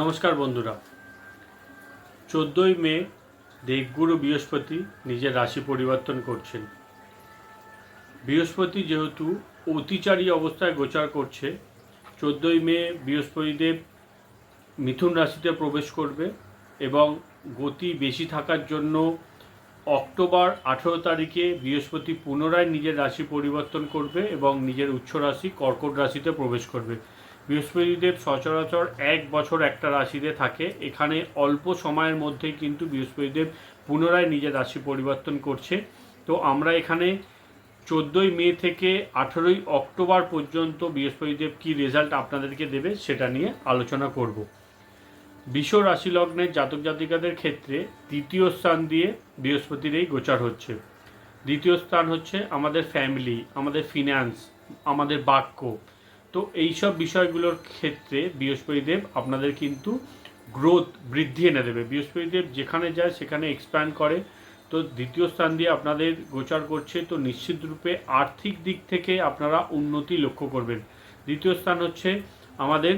নমস্কার বন্ধুরা। চোদ্দোই মে, দেবগুরু বৃহস্পতি নিজের রাশি পরিবর্তন করছেন। বৃহস্পতি যেহেতু অতিচারী অবস্থায় গোচার করছে, চোদ্দোই মে বৃহস্পতিদেব মিথুন রাশিতে প্রবেশ করবে এবং গতি বেশি থাকার জন্য অক্টোবর আঠেরো তারিখে বৃহস্পতি পুনরায় নিজের রাশি পরিবর্তন করবে এবং নিজের উচ্চ রাশি কর্কট রাশিতে প্রবেশ করবে। বৃহস্পতিদেব সচরাচর এক বছর একটা রাশিতে থাকে। এখানে অল্প সময়ের মধ্যেই কিন্তু বৃহস্পতিদেব পুনরায় নিজের রাশি পরিবর্তন করছে। তো আমরা এখানে চোদ্দোই মে থেকে আঠেরোই অক্টোবর পর্যন্ত বৃহস্পতিদেব কী রেজাল্ট আপনাদেরকে দেবে সেটা নিয়ে আলোচনা করব। বিশ্ব রাশি লগ্নের জাতক জাতিকাদের ক্ষেত্রে দ্বিতীয় স্থান দিয়ে বৃহস্পতির এই গোচার হচ্ছে। দ্বিতীয় স্থান হচ্ছে আমাদের ফ্যামিলি আমাদের ফিনান্স আমাদের বাক্য। তো এইসব বিষয়গুলোর ক্ষেত্রে বৃহস্পতিদেব আপনাদের কিন্তু গ্রোথ বৃদ্ধি এনে দেবে। বৃহস্পতিদেব যেখানে যায় সেখানে এক্সপ্যান্ড করে। তো দ্বিতীয় স্থান দিয়ে আপনাদের গোচার করছে, তো নিশ্চিত রূপে আর্থিক দিক থেকে আপনারা উন্নতি লক্ষ্য করবেন। দ্বিতীয় স্থান হচ্ছে আমাদের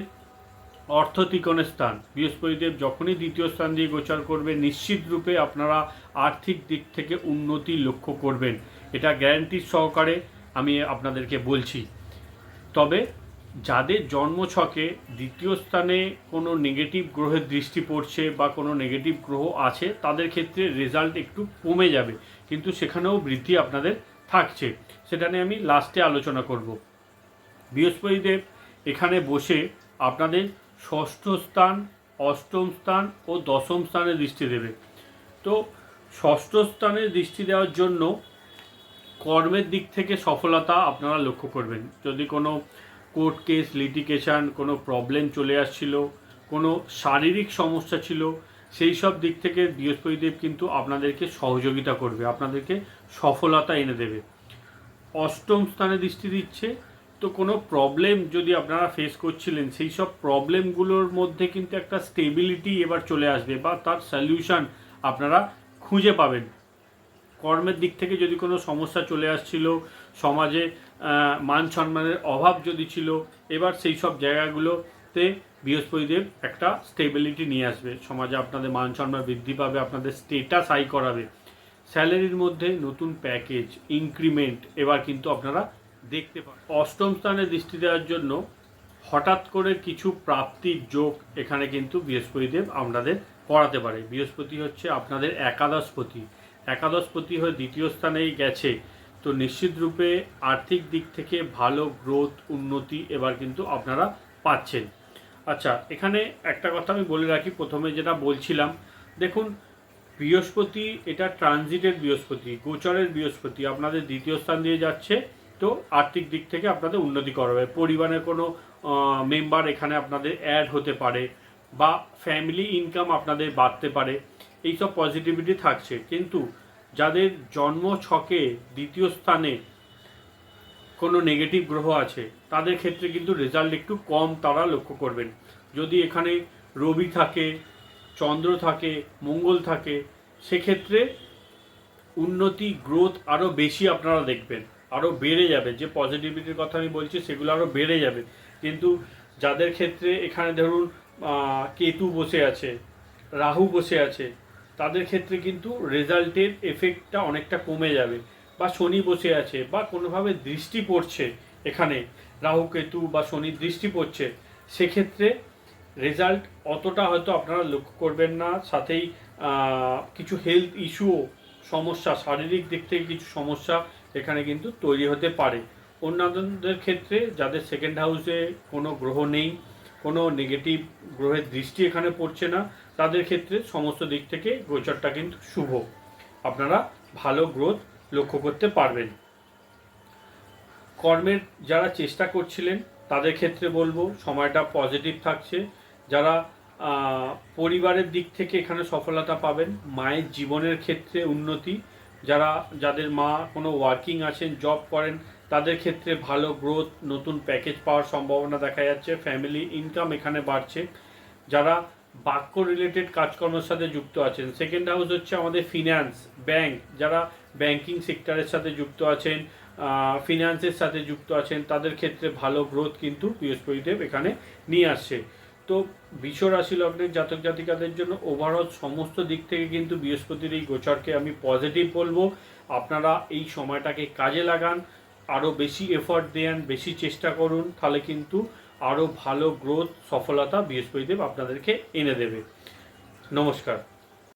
অর্থ ত্রিকোণের স্থান। বৃহস্পতিদেব যখনই দ্বিতীয় স্থান দিয়ে গোচার করবে, নিশ্চিত রূপে আপনারা আর্থিক দিক থেকে উন্নতি লক্ষ্য করবেন। এটা গ্যারান্টির সহকারে আমি আপনাদেরকে বলছি। তবে যাদের জন্মছকে দ্বিতীয় স্থানে কোনো নেগেটিভ গ্রহের দৃষ্টি পড়ছে বা কোনো নেগেটিভ গ্রহ আছে, তাদের ক্ষেত্রে রেজাল্ট একটু কমে যাবে। কিন্তু সেখানেও বৃদ্ধি আপনাদের থাকছে। সেটা নিয়ে আমি লাস্টে আলোচনা করব। বৃহস্পতিদেব এখানে বসে আপনাদের ষষ্ঠ স্থান, অষ্টম স্থান ও দশম স্থানে দৃষ্টি দেবে। তো ষষ্ঠ স্থানে দৃষ্টি দেওয়ার জন্য কর্মের দিক থেকে সফলতা আপনারা লক্ষ্য করবেন। যদি কোনো কোর্ট কেস লিটিগেশন কোনো প্রবলেম চলে আসছিল, কোনো শারীরিক সমস্যা ছিল, সেই সব দিক থেকে বৃহস্পতিদেব কিন্তু আপনাদেরকে সহযোগিতা করবে, আপনাদেরকে সফলতা এনে দেবে। অষ্টম স্থানে দৃষ্টি দিচ্ছে, তো কোনো প্রবলেম যদি আপনারা ফেস করছিলেন, সেই সব প্রবলেমগুলোর মধ্যে কিন্তু একটা স্টেবিলিটি এবার চলে আসবে বা তার সলিউশন আপনারা খুঁজে পাবেন। কর্মের দিক থেকে যদি কোনো সমস্যা চলে আসছিল, সমাজে মান সম্মানের অভাব যদি ছিল, এবার সেই সব জায়গাগুলোতে বৃহস্পতিদেব একটা স্টেবিলিটি নিয়ে আসবে। সমাজে আপনাদের মান সম্মান বৃদ্ধি পাবে, আপনাদের স্টেটাস হাই করাবে। স্যালারির মধ্যে নতুন প্যাকেজ ইনক্রিমেন্ট এবার কিন্তু আপনারা দেখতে পাবেন। অষ্টম স্থানে দৃষ্টি দেওয়ার জন্য হঠাৎ করে কিছু প্রাপ্তির যোগ এখানে কিন্তু বৃহস্পতিদেব আপনাদের করাতে পারে। বৃহস্পতি হচ্ছে আপনাদের একাদশপতি একাদশপতি হয়ে দ্বিতীয় স্থানেই গেছে। তো নিশ্চিত রূপে আর্থিক দিক থেকে ভালো গ্রোথ উন্নতি এবার কিন্তু আপনারা পাচ্ছেন। আচ্ছা এখানে একটা কথা আমি বলে রাখি, প্রথমে যেটা বলছিলাম, দেখুন, বৃহস্পতি এটা ট্রানজিটের বৃহস্পতি, গোচরের বৃহস্পতি, আপনাদের দ্বিতীয় স্থান দিয়ে যাচ্ছে, তো আর্থিক দিক থেকে আপনাদের উন্নতি করাবে পরিবারের কোনো মেম্বার এখানে আপনাদের অ্যাড হতে পারে বা ফ্যামিলি ইনকাম আপনাদের বাড়তে পারে, এইসব পজিটিভিটি থাকছে। কিন্তু যাদের জন্ম ছকে দ্বিতীয় স্থানে কোনো নেগেটিভ গ্রহ আছে, তাদের ক্ষেত্রে কিন্তু রেজাল্ট একটু কম তারা লক্ষ্য করবেন। যদি এখানে রবি থাকে, চন্দ্র থাকে, মঙ্গল থাকে, সেক্ষেত্রে উন্নতি গ্রোথ আরও বেশি আপনারা দেখবেন। আরও বেড়ে যাবে। যে পজিটিভিটির কথা আমি বলছি, সেগুলো আরও বেড়ে যাবে। কিন্তু যাদের ক্ষেত্রে এখানে ধরুন কেতু বসে আছে, রাহু বসে আছে তাদের ক্ষেত্রে কিন্তু রেজাল্টের এফেক্টটা অনেকটা কমে যাবে। বা শনি বসে আছে, বা কোনোভাবে দৃষ্টি পড়ছে এখানে, রাহু কেতু বা শনির দৃষ্টি পড়ছে, সেক্ষেত্রে রেজাল্ট অতটা হয়তো আপনারা লক্ষ্য করবেন না। সাথেই কিছু হেলথ ইস্যুও সমস্যা, শারীরিক দিক থেকে কিছু সমস্যা এখানে কিন্তু তৈরি হতে পারে। অন্যান্যদের ক্ষেত্রে যাদের সেকেন্ড হাউসে কোনো গ্রহ নেই, কোনো নেগেটিভ গ্রহের দৃষ্টি এখানে পড়ছে না তাদের ক্ষেত্রে সমস্ত দিক থেকে গোচরটা কিন্তু শুভ। আপনারা ভালো গ্রোথ লক্ষ্য করতে পারবেন। কর্মের যারা চেষ্টা করছিলেন, তাদের ক্ষেত্রে বলব, সময়টা পজিটিভ থাকছে। যারা পরিবারের দিক থেকে এখানে সফলতা পাবেন, মায়ের জীবনের ক্ষেত্রে উন্নতি। যারা, যাদের মা কোনো ওয়ার্কিং আছেন জব করেন, তাদের ক্ষেত্রে ভালো গ্রোথ নতুন প্যাকেজ পাওয়ার সম্ভাবনা দেখা যাচ্ছে। ফ্যামিলি ইনকাম এখানে বাড়ছে। যারা বাক্য রিলেটেড কাজকর্মের সাথে যুক্ত আছেন। সেকেন্ড হাউস হচ্ছে আমাদের ফিনান্স ব্যাংক যারা ব্যাংকিং সেক্টরের সাথে যুক্ত আছেন ফিনান্সের সাথে যুক্ত আছেন, তাদের ক্ষেত্রে ভালো গ্রোথ কিন্তু বৃহস্পতিদেব এখানে নিয়ে আসছে। তো বিশ্ব রাশি লগ্নের জাতক জাতিকাদের জন্য ওভারঅল সমস্ত দিক থেকে কিন্তু বৃহস্পতির এই গোচরকে আমি পজিটিভ বলব। আপনারা এই সময়টাকে কাজে লাগান আরও বেশি এফর্ট দেন, বেশি চেষ্টা করুন, তাহলে কিন্তু আরও ভালো গ্রোথ সফলতা বৃহস্পতিদেব আপনাদেরকে এনে দেবে। নমস্কার।